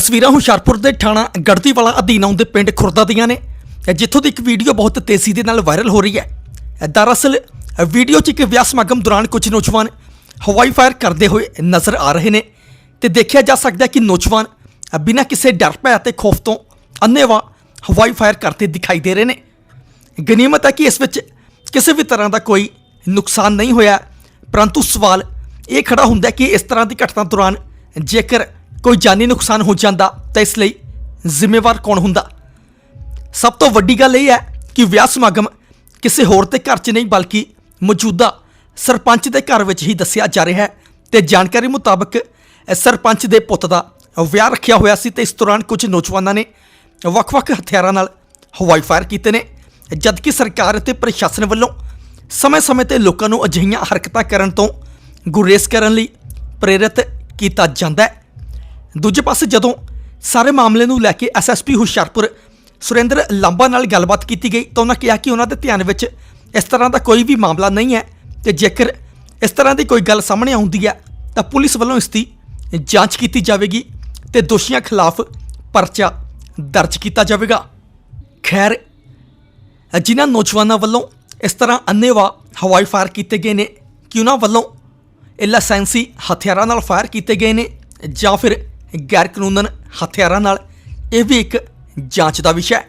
ਤਸਵੀਰਾਂ ਹੁਸ਼ਿਆਰਪੁਰ ਦੇ ਥਾਣਾ ਗੜਦੀਵਾਲਾ ਅਧੀਨ ਆਉਂਦੇ ਪਿੰਡ ਖੁਰਦਾ ਦੀਆਂ ਨੇ। ਜਿੱਥੋਂ ਦੀ ਇੱਕ ਵੀਡੀਓ ਬਹੁਤ ਤੇਜ਼ੀ ਦੇ ਨਾਲ ਵਾਇਰਲ ਹੋ ਰਹੀ ਹੈ। ਦਰਅਸਲ ਵੀਡੀਓ 'ਚ ਇੱਕ ਵਿਆਹ ਸਮਾਗਮ ਦੌਰਾਨ ਕੁਝ ਨੌਜਵਾਨ ਹਵਾਈ ਫਾਇਰ ਕਰਦੇ ਹੋਏ ਨਜ਼ਰ ਆ ਰਹੇ ਨੇ ਤੇ ਦੇਖਿਆ ਜਾ ਸਕਦਾ ਹੈ ਕਿ ਨੌਜਵਾਨ ਬਿਨਾਂ ਕਿਸੇ ਡਰ ਭੈ ਅਤੇ ਖੌਫ ਤੋਂ ਅੰਨ੍ਹੇਵਾਹ ਹਵਾਈ ਫਾਇਰ ਕਰਦੇ ਦਿਖਾਈ ਦੇ ਰਹੇ ਨੇ। ਗਨੀਮਤ ਹੈ ਕਿ ਇਸ ਵਿੱਚ ਕਿਸੇ ਵੀ ਤਰ੍ਹਾਂ ਦਾ ਕੋਈ ਨੁਕਸਾਨ ਨਹੀਂ ਹੋਇਆ। ਪਰੰਤੂ ਸਵਾਲ ਇਹ ਖੜਾ ਹੁੰਦਾ ਕਿ ਇਸ ਤਰ੍ਹਾਂ ਦੀ ਘਟਨਾ ਦੌਰਾਨ ਜੇਕਰ ਕੋਈ ਜਾਨੀ ਨੁਕਸਾਨ ਹੋ ਜਾਂਦਾ ਤਾਂ ਇਸ ਲਈ ਜ਼ਿੰਮੇਵਾਰ ਕੌਣ ਹੁੰਦਾ? ਸਭ ਤੋਂ ਵੱਡੀ ਗੱਲ ਇਹ ਹੈ ਕਿ ਵਿਆਹ ਸਮਾਗਮ ਕਿਸੇ ਹੋਰ ਦੇ ਘਰ 'ਚ ਨਹੀਂ ਬਲਕਿ ਮੌਜੂਦਾ ਸਰਪੰਚ ਦੇ ਘਰ ਵਿੱਚ ਹੀ ਦੱਸਿਆ ਜਾ ਰਿਹਾ ਹੈ ਤੇ ਜਾਣਕਾਰੀ ਮੁਤਾਬਕ ਸਰਪੰਚ ਦੇ ਪੁੱਤ ਦਾ ਵਿਆਹ ਰੱਖਿਆ ਹੋਇਆ ਸੀ ਤੇ ਇਸ ਦੌਰਾਨ ਕੁਝ ਨੌਜਵਾਨਾਂ ਨੇ ਵੱਖ-ਵੱਖ ਹਥਿਆਰਾਂ ਨਾਲ ਹਵਾਈ ਫਾਇਰ ਕੀਤੇ ਨੇ, ਜਦਕਿ ਸਰਕਾਰ ਅਤੇ ਪ੍ਰਸ਼ਾਸਨ ਵੱਲੋਂ ਸਮੇਂ-ਸਮੇਂ ਤੇ ਲੋਕਾਂ ਨੂੰ ਅਜਿਹੀਆਂ ਹਰਕਤਾਂ ਕਰਨ ਤੋਂ ਗੁਰੇਜ਼ ਕਰਨ ਲਈ ਪ੍ਰੇਰਿਤ ਕੀਤਾ ਜਾਂਦਾ ਹੈ। ਦੂਜੇ ਪਾਸੇ ਜਦੋਂ ਸਾਰੇ ਮਾਮਲੇ ਨੂੰ ਲੈ ਕੇ ਐਸਐਸਪੀ ਹੁਸ਼ਿਆਰਪੁਰ ਸੁਰਿੰਦਰ ਲਾਂਬਾ ਨਾਲ ਗੱਲਬਾਤ ਕੀਤੀ ਗਈ ਤਾਂ ਉਹਨਾਂ ਕਿਹਾ ਕਿ ਉਹਨਾਂ ਦੇ ਧਿਆਨ ਵਿੱਚ ਇਸ ਤਰ੍ਹਾਂ ਦਾ ਕੋਈ ਵੀ ਮਾਮਲਾ ਨਹੀਂ ਹੈ ਤੇ ਜੇਕਰ ਇਸ ਤਰ੍ਹਾਂ ਦੀ ਕੋਈ ਗੱਲ ਸਾਹਮਣੇ ਆਉਂਦੀ ਹੈ ਤਾਂ ਪੁਲਿਸ ਵੱਲੋਂ ਇਸ ਦੀ ਜਾਂਚ ਕੀਤੀ ਜਾਵੇਗੀ ਤੇ ਦੋਸ਼ੀਆਂ ਖਿਲਾਫ ਪਰਚਾ ਦਰਜ ਕੀਤਾ ਜਾਵੇਗਾ। ਖੈਰ, ਜਿਨ੍ਹਾਂ ਨੌਜਵਾਨਾਂ ਵੱਲੋਂ ਇਸ ਤਰ੍ਹਾਂ ਅੰਨ੍ਹੇਵਾਹ ਹਵਾਈ ਫਾਇਰ ਕੀਤੇ ਗਏ ਨੇ, ਕਿ ਉਹਨਾਂ ਵੱਲੋਂ ਇਹ ਲਾਇਸੈਂਸੀ ਹਥਿਆਰਾਂ ਨਾਲ ਫਾਇਰ ਕੀਤੇ ਗਏ ਨੇ ਜਾਂ ਫਿਰ ਗੈਰ ਕਾਨੂੰਨਨ ਹਥਿਆਰਾਂ ਨਾਲ ਇਹ ਵੀ ਇੱਕ ਜਾਂਚ ਦਾ ਵਿਸ਼ਾ ਹੈ।